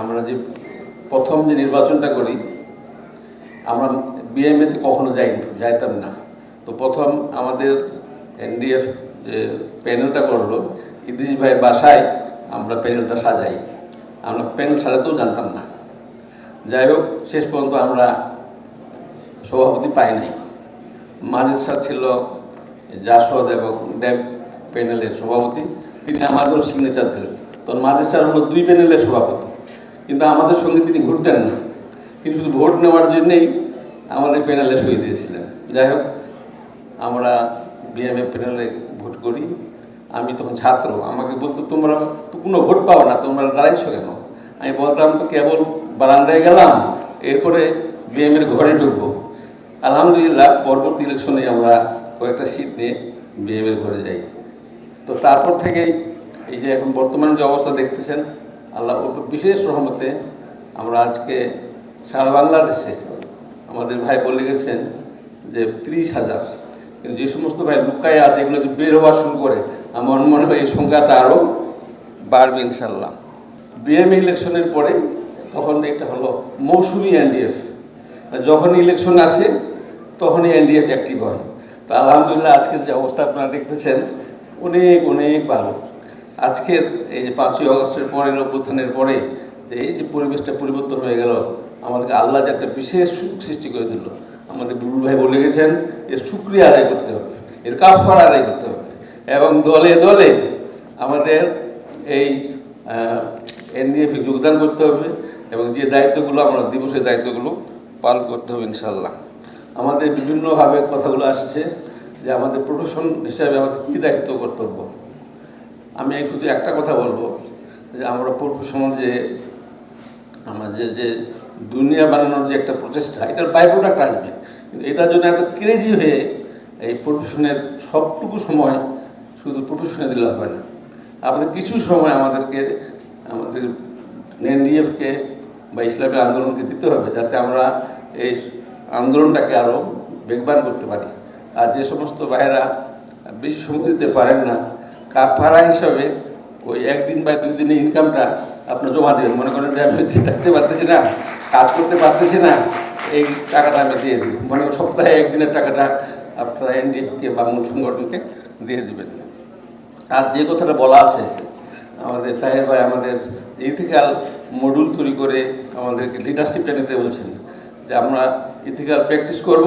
আমরা যে প্রথম যে নির্বাচনটা করি, আমরা বিএমএতে কখনো যাইনি, যাইতাম না। তো প্রথম আমাদের এনডিএফ যে প্যানেলটা করল, ইদিশ ভাইয়ের বাসায় আমরা প্যানেলটা সাজাই। আমরা প্যানেল সাজাতেও জানতাম না। যাই হোক, শেষ পর্যন্ত আমরা সভাপতি পাই নাই। মাজিদ স্যার ছিল জাসদ এবং দেব প্যানেলের সভাপতি, তিনি আমাদেরও সিগনেচার দিলেন। তখন মাজিদ স্যার হলো দুই প্যানেলের সভাপতি। কিন্তু আমাদের সঙ্গে তিনি ঘুরতেন না। তিনি শুধু ভোট নেওয়ার জন্যেই আমাদের প্যানেলে শুয়ে দিয়েছিলেন। যাই হোক, আমরা বিএমএ প্যানেলে ভোট করি। আমি তখন ছাত্র, আমাকে বলতো, তোমরা তো কোনো ভোট পাও না, তোমরা দাঁড়াইছো কেন? আমি বলতাম, তো কেবল বারান্দায় গেলাম, এরপরে বিএমের ঘরে ঢুকবো। আলহামদুলিল্লাহ, পরবর্তী ইলেকশনে আমরা কয়েকটা সিট নিয়ে বিএমের ঘরে যাই। তো তারপর থেকে এই যে এখন বর্তমান যে অবস্থা দেখতেছেন আল্লাহ বিশেষ রহমতে আমরা আজকে সারা বাংলাদেশে আমাদের ভাই বলে গেছেন যে ত্রিশ হাজার। কিন্তু যে সমস্ত ভাই লুকায় আছে, এগুলো যদি বের হওয়া শুরু করে, আমার মনে হয় এই সংখ্যাটা আরও বাড়বে ইনশাল্লাহ বিএমএ ইলেকশনের পরে তখন এটা হলো মৌসুমি এনডিএফ যখন ইলেকশন আসে, তখনই এনডিএফ অ্যাক্টিভ হয়। তো আলহামদুলিল্লাহ আজকের যে অবস্থা আপনারা দেখতেছেন, অনেক অনেক ভালো। আজকের এই যে পাঁচই আগস্টের পরের অভ্যুত্থানের পরে যে এই যে পরিবেশটা পরিবর্তন হয়ে গেল, আমাদেরকে আল্লাহ যে একটা বিশেষ সুখ সৃষ্টি করে দিল। আমাদের বুলুল ভাই বলে গেছেন এর শুক্রিয়া আদায় করতে হবে, এর কাফার আদায় করতে হবে। এবং দলে দলে আমাদের এই এনডিএফে যোগদান করতে হবে এবং যে দায়িত্বগুলো, আমরা দিবসের দায়িত্বগুলো পালন করতে হবে ইনশাল্লাহ আমাদের বিভিন্নভাবে কথাগুলো আসছে যে আমাদের প্রফেশন হিসাবে আমাদের কী দায়িত্ব, কর্তব্য? আমি শুধু একটা কথা বলব, যে আমরা প্রফেশনাল যে আমাদের যে দুনিয়া বানানোর যে একটা প্রচেষ্টা, এটার বাই প্রোডাক্ট আসবে। কিন্তু এটার জন্য এত ক্রেজি হয়ে এই প্রফেশনের সবটুকু সময় শুধু প্রফেশনে দিলে হবে না। আমাদের কিছু সময় আমাদেরকে, আমাদের এনডিএফকে বা ইসলামী আন্দোলনকে দিতে হবে, যাতে আমরা এই আন্দোলনটাকে আরও বেগবান করতে পারি। আর যে সমস্ত ভাইয়েরা বেশি সময় দিতে পারেন না কাফারা হিসাবে ওই একদিন বা দুই দিনের ইনকামটা আপনি জমা দেবেন। মনে করেন যে আমি থাকতে পারতেছি না, কাজ করতে পারতেছি না, এই টাকাটা আমি দিয়ে দিই মনে করেন সপ্তাহে একদিনের টাকাটা আপনারা এনডিএফকে বা মূল সংগঠনকে দিয়ে দেবেন আর যে কথাটা বলা আছে, আমাদের তাহের ভাই আমাদের ইথিক্যাল মডুল তৈরি করে আমাদেরকে লিডারশিপটা নিতে বলছেন যে আমরা ইথিক্যাল প্র্যাকটিস করব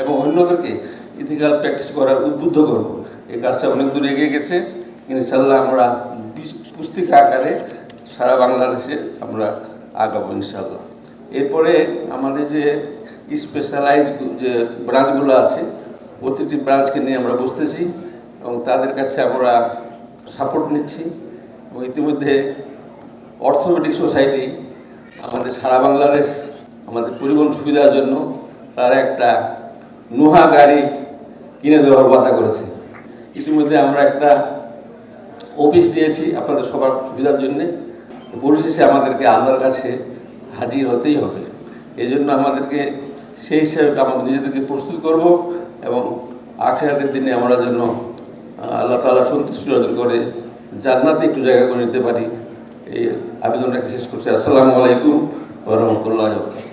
এবং অন্যদেরকে ইথিক্যাল প্র্যাকটিস করার উদ্বুদ্ধ করব। এই কাজটা অনেক দূর এগিয়ে গেছে। ইনশাল্লাহ আমরা পুস্তিকা আকারে সারা বাংলাদেশে আমরা আগাবো ইনশাল্লাহ এরপরে আমাদের যে স্পেশালাইজ যে ব্রাঞ্চগুলো আছে, প্রতিটি ব্রাঞ্চকে নিয়ে আমরা বসতেছি এবং তাদের কাছে আমরা সাপোর্ট নিচ্ছি। এবং ইতিমধ্যে অর্থোপেডিক সোসাইটি আমাদের সারা বাংলাদেশ, আমাদের পরিবহন সুবিধার জন্য তারা একটা নোহা গাড়ি কিনে দেওয়ার বাধা করেছে। ইতিমধ্যে আমরা একটা অফিস দিয়েছি আপনাদের সবার সুবিধার জন্যে। পরিশেষে আমাদেরকে আল্লাহর কাছে হাজির হতেই হবে। এই জন্য আমাদেরকে সেই হিসাবে আমাদের নিজেদেরকে প্রস্তুত করব এবং আখেরাতের দিনে আমরা যেন আল্লাহ তালা সন্তুষ্টি অর্জন করে জান্নাতে একটু জায়গা করে নিতে পারি। এই আবেদনটাকে শেষ করছি। আসসালামু আলাইকুম রহমতুল্লাহ